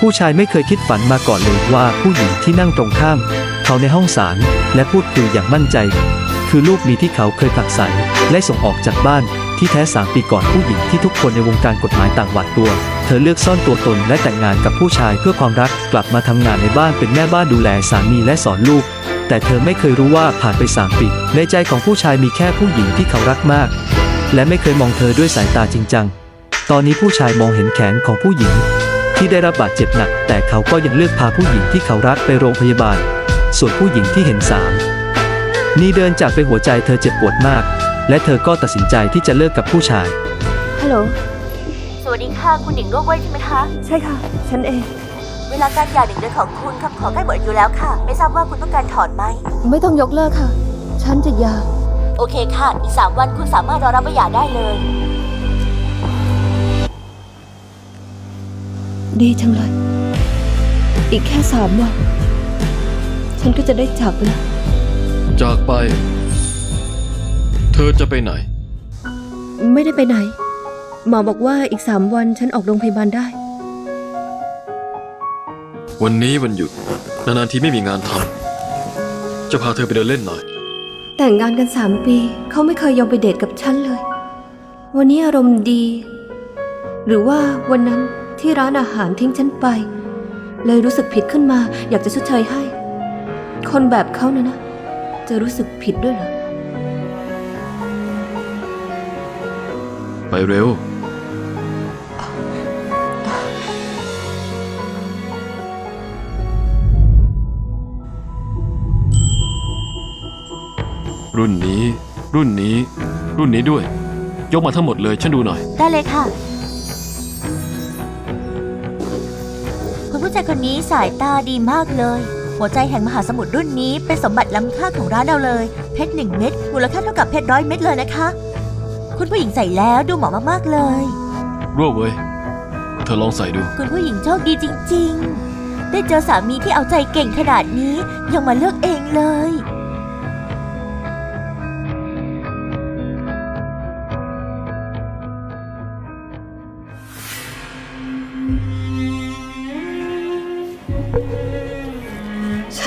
ผู้ชายไม่เคยคิดฝันมาก่อนเลยว่าผู้หญิงที่นั่งตรงข้าม เขาในห้องศาลและพูดคุยอย่างมั่นใจ คือลูกมีที่เขาเคยผักใสและส่งออกจากบ้าน ที่แท้สามปีก่อนผู้หญิงที่ทุกคนในวงการกฎหมายต่างหวาดกลัว เธอเลือกซ่อนตัวตนและแต่งงานกับผู้ชายเพื่อความรักกลับมาทำงานในบ้านเป็นแม่บ้านดูแลสามีและสอนลูกแต่เธอไม่เคยรู้ว่าผ่านไปสามปีในใจของผู้ชายมีแค่ผู้หญิงที่เขารักมาก และไม่เคยมองเธอด้วยสายตาจริงจัง ตอนนี้ผู้ชายมองเห็นแขนของผู้หญิง ที่ได้รับบาดเจ็บหนัก แต่เขาก็ยังเลือกพาผู้หญิงที่เขารักไปโรงพยาบาล ส่วนผู้หญิงที่เห็นสามนี่เดินจากไปหัวใจเธอเจ็บปวดมาก และเธอก็ตัดสินใจที่จะเลิกกับผู้ชาย ฮัลโหล สวัสดีค่ะ คุณหญิงโรเว้ยใช่ไหมคะ ใช่ค่ะ ฉันเอง เวลาการหย่าหนึ่งเดือนของคุณคำขอใกล้หมดอายุแล้วค่ะ ไม่ทราบว่าคุณต้องการถอนไหม ไม่ต้องยกเลิกค่ะ ฉันจะหย่าโอเคค่ะ อีกสามวันคุณสามารถรอรับใบหย่าได้เลย ดีจังเลย อีกแค่สามวัน ฉันก็จะได้จากไปแล้วจากไป เธอจะไปไหน ไม่ได้ไปไหน หมอบอกว่าอีกสามวันฉันออกโรงพยาบาลได้ วันนี้วันหยุด นานๆทีไม่มีงานทำจะพาเธอไปเดินเล่นหน่อย แต่งงานกันสามปีเขาไม่เคยยอมไปเดทกับฉันเลย วันนี้อารมณ์ดี หรือว่าวันนั้น ที่ร้านอาหารทิ้งฉันไป เลยรู้สึกผิดขึ้นมา อยากจะชดเชยให้ คนแบบเขานะนะ จะรู้สึกผิดด้วยเหรอ ไปเร็ว รุ่นนี้ รุ่นนี้ รุ่นนี้ด้วย ยกมาทั้งหมดเลย ฉันดูหน่อย ได้เลยค่ะ คุณผู้ชายคนนี้สายตาดีมากเลย หัวใจแห่งมหาสมุทรรุ่นนี้เป็นสมบัติล้ำค่าของร้านเราเลย เพชรหนึ่งเม็ดมูลค่าเท่ากับเพชรร้อยเม็ดเลยนะคะ คุณผู้หญิงใส่แล้วดูเหมาะมากๆเลย รั่วเว้ย เธอลองใส่ดู คุณผู้หญิงโชคดีจริง ๆ ได้เจอสามีที่เอาใจเก่งขนาดนี้ยังมาเลือกเองเลย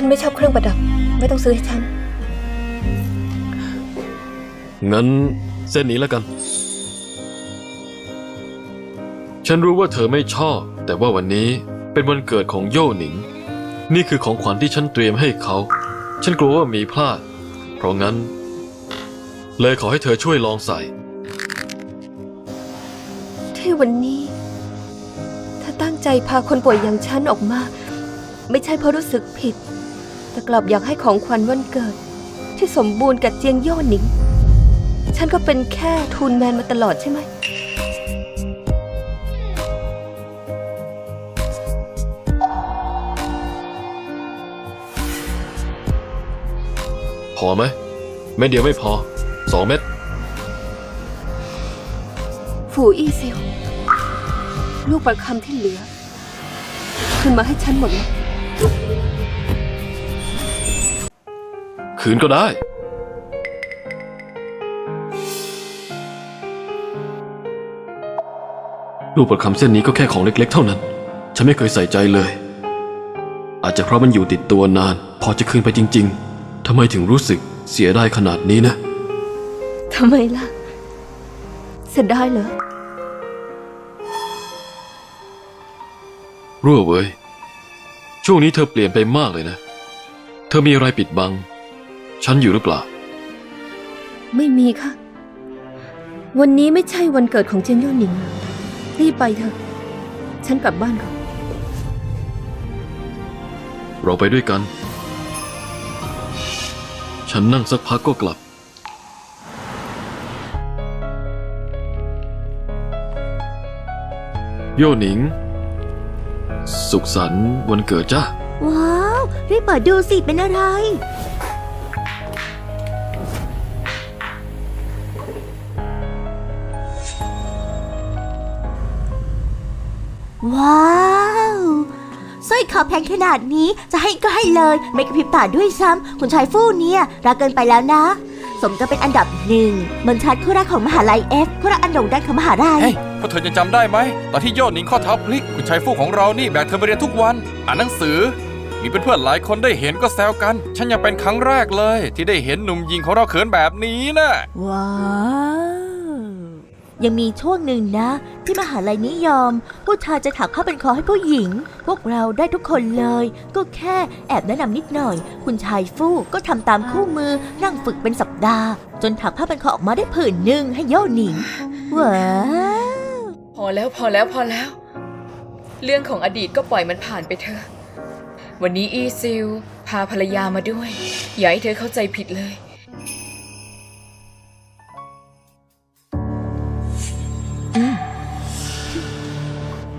ไม่ชอบเครื่องประดับ ไม่ต้องซื้อให้ฉัน งั้นเส้นนี้แล้วกัน ฉันรู้ว่าเธอไม่ชอบ แต่ว่าวันนี้เป็นวันเกิดของโย่หนิง นี่คือของขวัญที่ฉันเตรียมให้เขา ฉันกลัวว่ามีพลาด เพราะงั้น เลยขอให้เธอช่วยลองใส่ ที่วันนี้ถ้าตั้งใจพาคนป่วยอย่างฉันออกมา ไม่ใช่เพราะรู้สึกผิด แต่กลับอยากให้ของขวัญวันเกิด ที่สมบูรณ์กับเจียงโย่หนิง ฉันก็เป็นแค่ทูนแมนมาตลอดใช่ไหม พอไหมเม็ดเดียวไม่พอสองเม็ด ฝูอี้เซียว ลูกประคำที่เหลือคืนมาให้ฉันหมดเลย คืนก็ได้ลูกประคำเส้นนี้ก็แค่ของเล็กๆ เท่านั้น ฉันไม่เคยใส่ใจเลย อาจจะเพราะมันอยู่ติดตัวนาน พอจะคืนไปจริง ๆทำไมถึงรู้สึกเสียดายขนาดนี้นะ ทำไมล่ะ เสียดายเหรอ รั่วเว้ย ช่วงนี้เธอเปลี่ยนไปมากเลยนะ เธอมีอะไรปิดบัง ฉันอยู่หรือเปล่า ไม่มีค่ะ วันนี้ไม่ใช่วันเกิดของเจียงโย่หนิงรีบไปเถอะ ฉันกลับบ้านก่อน เราไปด้วยกัน ฉันนั่งสักพักก็กลับ โยหนิง สุขสันต์วันเกิดจ้า ว้าว รีบเปิดดูสิ เป็นอะไร ว้าวสร้อยคอแพงขนาดนี้จะให้ก็ให้เลย ไม่กระพริบตาด้วยซ้ำคุณชายฟู่เนี่ยรักเกินไปแล้วนะ สมกับเป็นอันดับหนึ่งเหมือนชัดคู่รักของมหาลัยเอฟคู่รักอันโด่งดังของมหาลัยเฮ้ยพวกเธอยังจำได้ไหมตอนที่โยนหนิงข้อเท้าพลิกคุณชายฟู่ของเรานี่แบกเธอไปเรียนทุกวัน อ่านหนังสือ มีเพื่อนๆหลายคนได้เห็นก็แซวกัน ฉันยังเป็นครั้งแรกเลย ที่ได้เห็นหนุ่มยิงของเราเขินแบบนี้นะว้าว ยังมีช่วงหนึ่งนะ ที่มหาลัยนิยม ผู้ชายจะถักผ้าเป็นคอให้ผู้หญิง พวกเราได้ทุกคนเลย ก็แค่แอบแนะนำนิดหน่อย คุณชายฟู่ก็ทำตามคู่มือนั่งฝึกเป็นสัปดาห์ จนถักผ้าเป็นคอออกมาได้ผืนหนึ่งให้โยหนิงว้าวพอแล้วพอแล้วพอแล้ว เรื่องของอดีตก็ปล่อยมันผ่านไปเถอะวันนี้อีซิลพาภรรยามาด้วย อย่าให้เธอเข้าใจผิดเลย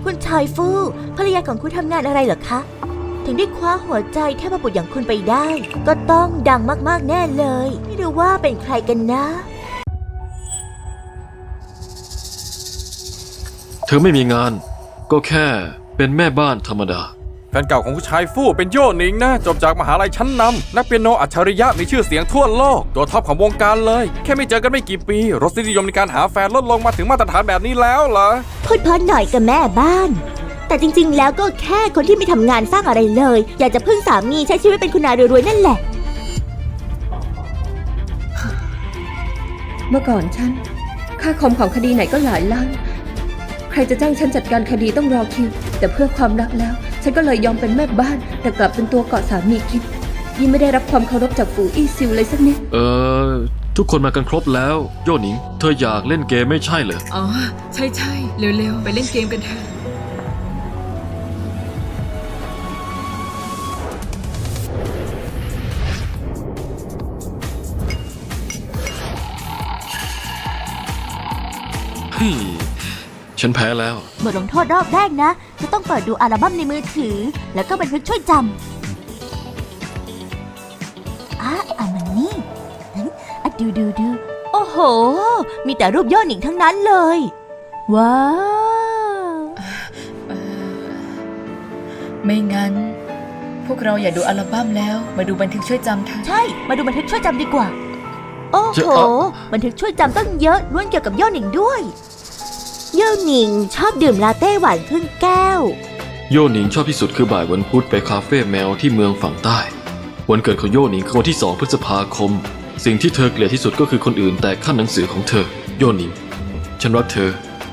คุณชายฟู่ภรรยาของคุณทำงานอะไรเหรอคะ ถึงได้คว้าหัวใจเทพบุตรอย่างคุณไปได้ ก็ต้องดังมากๆแน่เลย ไม่รู้ว่าเป็นใครกันนะ เธอไม่มีงาน ก็แค่เป็นแม่บ้านธรรมดา แฟนเก่าของคุณชายฟู่เป็นโยหนิงนะ จบจากมหาลัยชั้นนำนักเปียโนอัจฉริยะมีชื่อเสียงทั่วโลก ตัวท็อปของวงการเลย แค่ไม่เจอกันไม่กี่ปี รสนิยมในการหาแฟนลดลงมาถึงมาตรฐานแบบนี้แล้วเหรอพูดเพราะหน่อยกับแม่บ้าน แต่จริง ๆ แล้วก็แค่คนที่ไม่ทำงานสร้างอะไรเลย อยากจะพึ่งสามีใช้ชีวิตเป็นคุณนายรวยๆนั่นแหละ เมื่อก่อนฉันค่าคอมของคดีไหนก็หลายล้าน ใครจะจ้างฉันจัดการคดีต้องรอคิว แต่เพื่อความรักแล้ว ฉันก็เลยยอมเป็นแม่บ้าน แต่กลับเป็นตัวเกาะสามีกินยิ่งไม่ได้รับความเคารพจากฝูอี้ซิวเลยสักนิด เออ ทุกคนมากันครบแล้ว โยหนิง เธออยากเล่นเกมไม่ใช่เหรอ อ๋อ ใช่ใช่เร็วๆ ไปเล่นเกมกันเถอะ เฮ้ย ฉันแพ้แล้ว บทลงโทษรอบแรกนะ จะต้องเปิดดูอัลบั้มในมือถือ แล้วก็บันทึกช่วยจำอะเอามันนี่อะดูดูดู โอ้โห มีแต่รูปย่อหนิงทั้งนั้นเลย ว้าวเออไม่งั้น พวกเราอย่าดูอัลบั้มแล้ว มาดูบันทึกช่วยจำเถอะใช่ มาดูบันทึกช่วยจำดีกว่า โอ้จะโหเอาบันทึกช่วยจำตั้งเยอะล้วนเกี่ยวกับย่อหนิงด้วย ย่อหนิงชอบดื่มลาเต้หวานครึ่งแก้ว โยหนิงชอบที่สุดคือบ่ายวันพุธไปคาเฟ่แมวที่เมืองฝั่งใต้ วันเกิดของโยหนิงคือวันที่2พฤษภาคม สิ่งที่เธอเกลียดที่สุดก็คือคนอื่นแต่ขั้นหนังสือของเธอ โยหนิง ฉันรักเธอ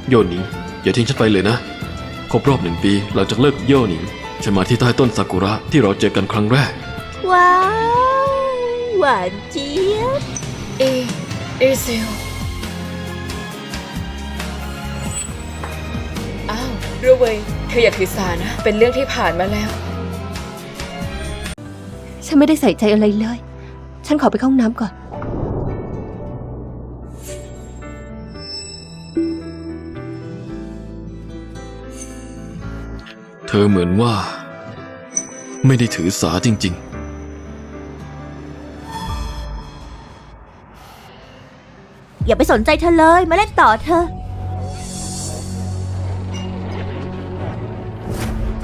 โยหนิง อย่าทิ้งฉันไปเลยนะ ครบรอบหนึ่งปีหลังจากเลิกโยหนิง ฉันมาที่ใต้ต้นซากุระที่เราเจอกันครั้งแรก ว้าว หวานเจี๊ยบเอเอซิล อ้าวรู้เว้ยเธออย่าถือสานะ เป็นเรื่องที่ผ่านมาแล้ว ฉันไม่ได้ใส่ใจอะไรเลย ฉันขอไปเข้าห้องน้ำก่อน เธอเหมือนว่า ไม่ได้ถือสาจริง ๆ อย่าไปสนใจเธอเลย มาเล่นต่อเธอะ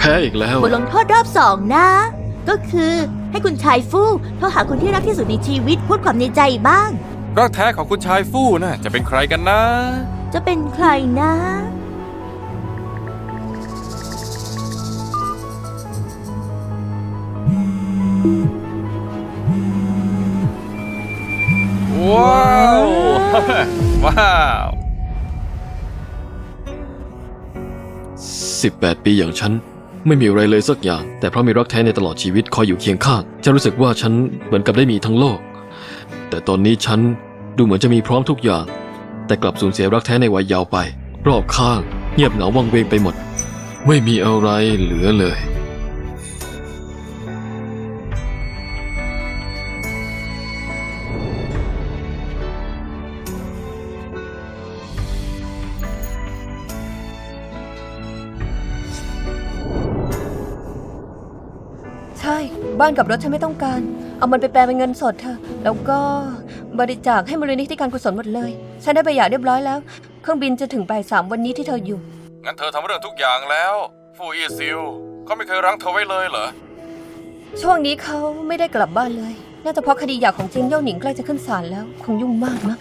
พ้อีกแล้ว บทลงโทษรอบสองนะ ก็คือให้คุณชายฟู่โทรหาคนที่รักที่สุดในชีวิตพูดความในใจบ้าง รักแท้ของคุณชายฟู่น่ะจะเป็นใครกันนะ จะเป็นใครนะ ว้าว ว้าว 18 ปีอย่างฉัน ไม่มีอะไรเลยสักอย่าง แต่เพราะมีรักแท้ในตลอดชีวิตคอยอยู่เคียงข้างฉันรู้สึกว่าฉันเหมือนกับได้มีทั้งโลก แต่ตอนนี้ฉันดูเหมือนจะมีพร้อมทุกอย่าง แต่กลับสูญเสียรักแท้ในวัยยาวไป รอบข้าง เงียบเหงาวังเวงไปหมด ไม่มีอะไรเหลือเลย บ้านกับรถฉันไม่ต้องการ เอามันไปแปลเป็นเงินสดเธอะแล้วก็บริจาคให้มูลนิธิการกุศลหมดเลย ฉันได้ไปหย่าเรียบร้อยแล้ว เครื่องบินจะถึงบ่ายสามวันนี้ที่เธออยู่ งั้นเธอทำเรื่องทุกอย่างแล้ว ฟู่อีซิลเขาไม่เคยรั้งเธอไว้เลยเหรอ ช่วงนี้เขาไม่ได้กลับบ้านเลย น่าจะเพราะคดีหย่าของเจงเย่าหนิงใกล้จะขึ้นศาลแล้ว คงยุ่งมากมั้ง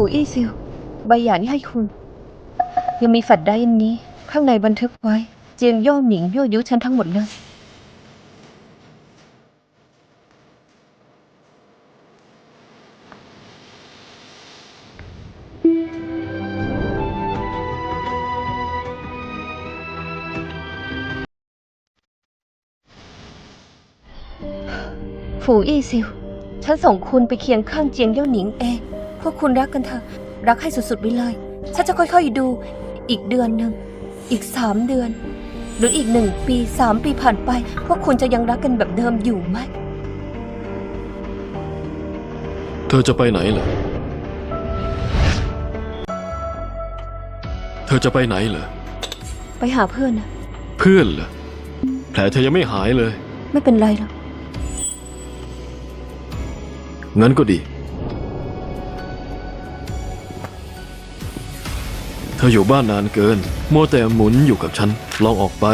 ฝูอี้ซิวใบหย่านี่ให้คุณ ยังมีแฟลชไดรฟ์อันนี้ ข้างในบันทึกไว้ เจียงย่อหนิงยั่วยุฉันทั้งหมดเลยฝูอี้ซิว ฉันส่งคุณไปเคียงข้างเจียงเย่าหนิงเอง วกคุณรักกันเถอะ รักให้สุดๆไปเลย ฉันจะค่อยๆดู อีกเดือนหนึ่ง อีกสามเดือน หรืออีกหนึ่งปีสามปีผ่านไป พวกคุณจะยังรักกันแบบเดิมอยู่ไหม เธอจะไปไหนเหรอ เธอจะไปไหนเหรอ ไปหาเพื่อนนะเพื่อนเหรอ แผลเธอยังไม่หายเลย ไม่เป็นไรหรอก งั้นก็ดี เธออยู่บ้านนานเกิน มัวแต่หมุนอยู่กับฉัน ลองออกไป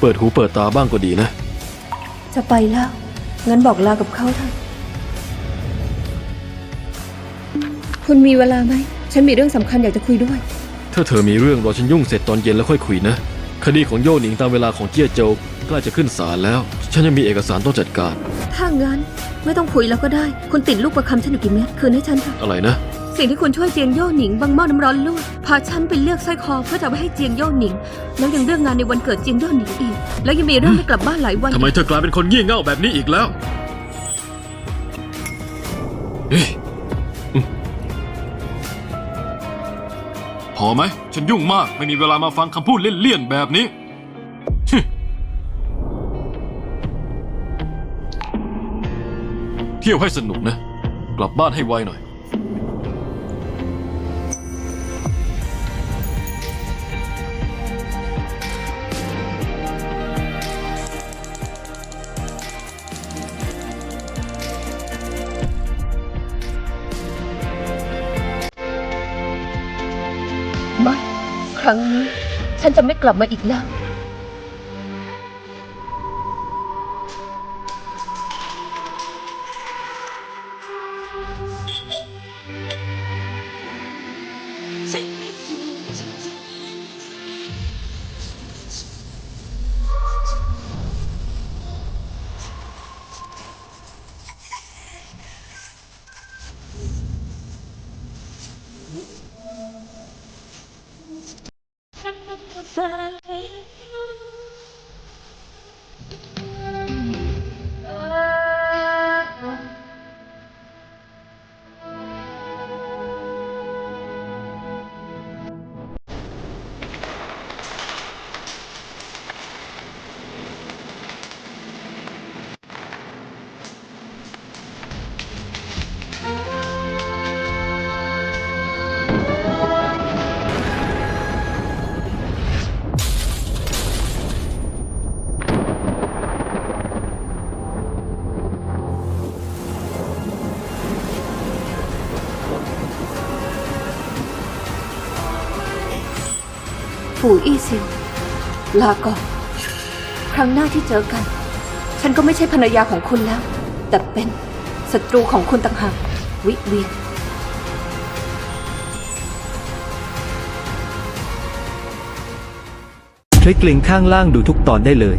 เปิดหูเปิดตาบ้างก็ดีนะ จะไปแล้ว งั้นบอกลากับเขาเถอะคุณมีเวลาไหม ฉันมีเรื่องสำคัญอยากจะคุยด้วย ถ้าเธอมีเรื่องรอฉันยุ่งเสร็จตอนเย็นแล้วค่อยคุยนะ คดีของโยหนิงตามเวลาของเจี้ยโจวใกล้จะขึ้นศาลแล้ว ฉันยังมีเอกสารต้องจัดการ ถ้างั้น ไม่ต้องคุยแล้วก็ได้ คุณติดลูกประคำฉันอยู่กี่เม็ดคืนให้ฉันเถอะอะไรนะ สิ่งที่คุณช่วยเจียงโย่หนิงบังหม้อน้ำร้อนลวกพาฉันไปเลือกสร้อยคอเพื่อจะเอาไปให้เจียงโย่หนิง แล้วยังเรื่องงานในวันเกิดเจียงโย่หนิงอีก แล้วยังมีเรื่องไม่กลับบ้านหลายวัน ทำไมเธอกลายเป็นคนงี่เง่าแบบนี้อีกแล้วเฮ้ยอืมพอไหม ฉันยุ่งมากไม่มีเวลามาฟังคำพูดเลี่ยนๆแบบนี้ เที่ยวให้สนุกนะ กลับบ้านให้ไวหน่อย รั้งนี้ ฉันจะไม่กลับมาอีกแล้ว ฝูอี้ซิวลาก่อนครั้งหน้าที่เจอกัน ฉันก็ไม่ใช่ภรรยาของคุณแล้ว แต่เป็นศัตรูของคุณต่างหากวิเวียนคลิกลิงก์ข้างล่างดูทุกตอนได้เลย